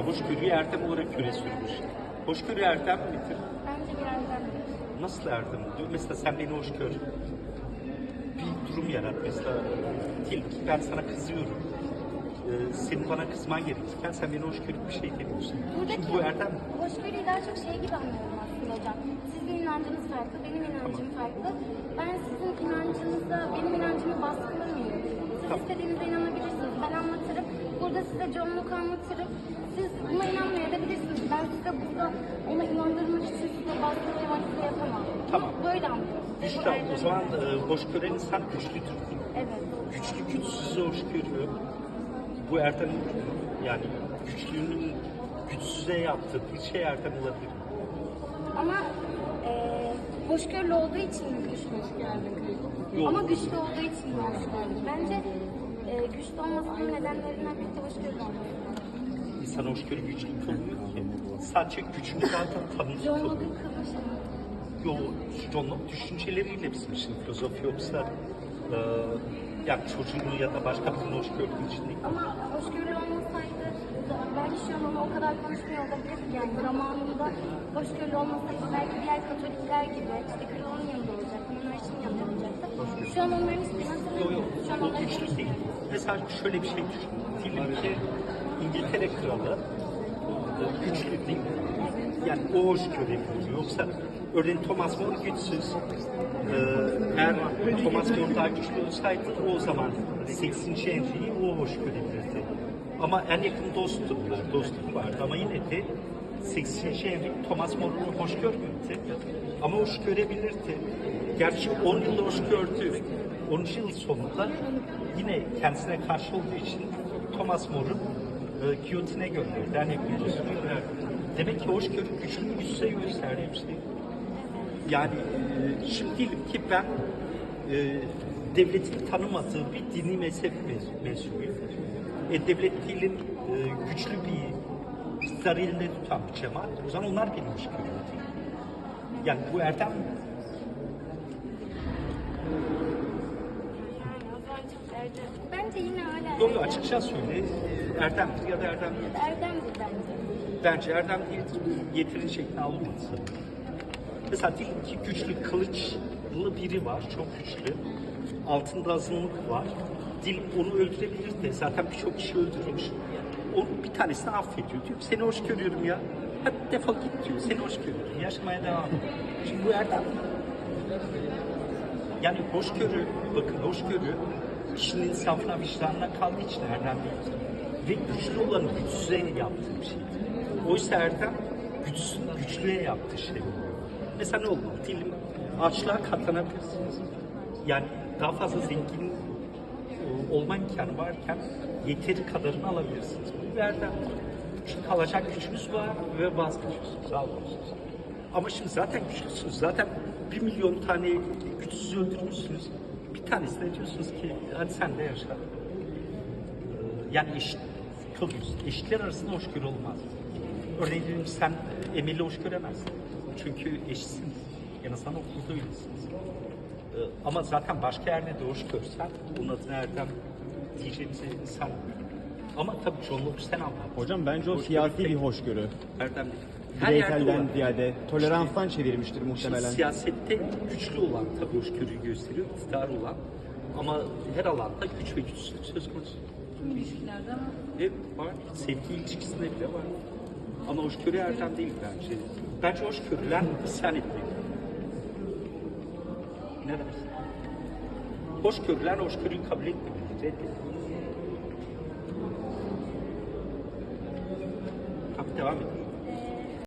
Hoşgörüyü erdem olarak göre sürmüş. Hoşgörü erdem midir? Bence bir erdem. Nasıl erdem? Mesela sen beni hoş gör. Bir durum yarat. Mesela diyelim ki ben sana kızıyorum. Ee, senin bana kızman gerekirken sen beni hoş görüp bir şey demiyorsun. Şimdi bu erdem hoşgörüyü daha çok şey gibi anlıyorum aslında hocam. Sizin inancınız farklı, benim inancım farklı. Ben sizin inancınıza, benim inancımı baskılamıyorum. Siz Tamam. istediğinize inanabilirsiniz. Burada size John Locke anlatırım. Siz buna inanmayabilirsiniz. Ben size burada ona inandırmak için size baskılayarak size yapamam. Tamam. Böyle anlıyorum. Bu Güçlü. O zaman e, hoş gören insan güçlüdür. Evet. Güçlü güçsüzü hoş görüyor. Bu erdem yani güçlünün güçsüze yaptığı bir şey erdem olabilir. Ama eee hoşgörülü olduğu için mi güçlü Yok. Ama güçlü olduğu için mi hoşgörülü? Bence güçlü olmasının nedenlerinden biri de olması. İnsan hoşgörü güçlü kılmıyor ki. Sadece gücünü zaten John kılıyor. Yo, Locke düşünceleriyle bizim için filozof yoksa e, yani çocuğunu ya da başka birini hoş gördüğü için değil. Ama hoşgörülü olmasaydı belki şu an onu o kadar konuşmuyor olabilirdik yani zamanında hoşgörülü olmasaydı belki diğer katolikler gibi işte kralın yanında olacaktı, monarşinin yanında olacaktı. Şu an onların hiçbiri Yo yo, Şu an o güçlü hiçbiri değil. Mesela şöyle bir şey düşün. Diyelim ki İngiltere kralı e, güçlü değil mi? Yani o hoş görebiliyor. Yoksa örneğin Thomas More güçsüz. Ee, eğer Thomas More daha güçlü olsaydı o zaman 8. Henry'yi o hoş görebilirdi. Ama en yakın dostluklar, dostluk vardı ama yine de 8. Henry Thomas More'u hoş görmüyordu. Ama hoş görebilirdi. Gerçi 10 yıl hoş gördü. 10. yıl sonunda yine kendisine karşı olduğu için Thomas More'u e, giyotine gönderdi. Dostluğu gönderdi. Demek ki hoşgörü güçlü güçse gösterdiği bir şey. Yani e, şimdi diyelim ki ben e, devletin tanımadığı bir dini mezhep mens- mensubuyum. E, devlet diyelim e, güçlü bir iktidar elinde tutan bir cemaat. O zaman onlar beni hoş görüyor değil. Yani bu erdem? Erdem. Bence yine hala Yok yok açıkça söyle. Erdemdir ya da erdem değil. erdemdir bence. Bence erdem değildir. Yeterince ikna olmadı. Mesela diyelim ki güçlü kılıçlı biri var, çok güçlü. Altında azınlık var. Dil onu öldürebilir de zaten birçok kişi öldürmüş. O bir tanesini affediyor. Diyor ki, seni hoş görüyorum ya. Hadi defol git diyor. Seni hoş görüyorum. Yaşamaya devam et. Şimdi bu erdem. Yani hoşgörü, bakın hoşgörü kişinin insafına, vicdanına kaldığı için erdem. Ve güçlü olanı güçsüze yaptığı bir şey. Oysa erdem güçsüz, güçlüye yaptığı şey. Mesela ne olmalı? Diyelim açlığa katlanabilirsiniz. Yani daha fazla zengin olma imkanı varken yeteri kadarını alabilirsiniz. Bu bir erdem. Çünkü alacak gücünüz var ve vazgeçiyorsunuz, almıyorsunuz. Ama şimdi zaten güçlüsünüz. Zaten bir milyon tane güçsüz öldürmüşsünüz. Bir tanesine diyorsunuz ki hadi sen de yaşa. Ee, Yani eşit kalıyorsun. Eşitler arasında hoşgörü olmaz. Örneğin sen Emel'i hoş göremezsin. Çünkü eşitsiniz. En azından okulda öylesiniz. Ee, Ama zaten başka yerde de hoş görsen bunun adına Erdem diyeceğimizi sanmıyorum. Ama tabii Locke sen anlat. Hocam bence o Hoşgörü siyasi bir hoşgörü. Erdem değil. Her yerde Bireyselden olan. ziyade toleranstan çevirmiştir Şimdi muhtemelen. siyasette güçlü olan tabii hoşgörüyü gösteriyor, iktidar olan. Ama her alanda güç ve güçsüzlük söz konusu. Tüm ilişkilerde ama Hep var. Sevgi ilişkisinde bile var. Ama hoşgörü erdem değil bence. Bence hoşgörüler isyan etmiyor. Ne dersin? Hoşgörüler hoşgörüyü kabul etmiyor. Reddediyor. Tabii devam ediyor.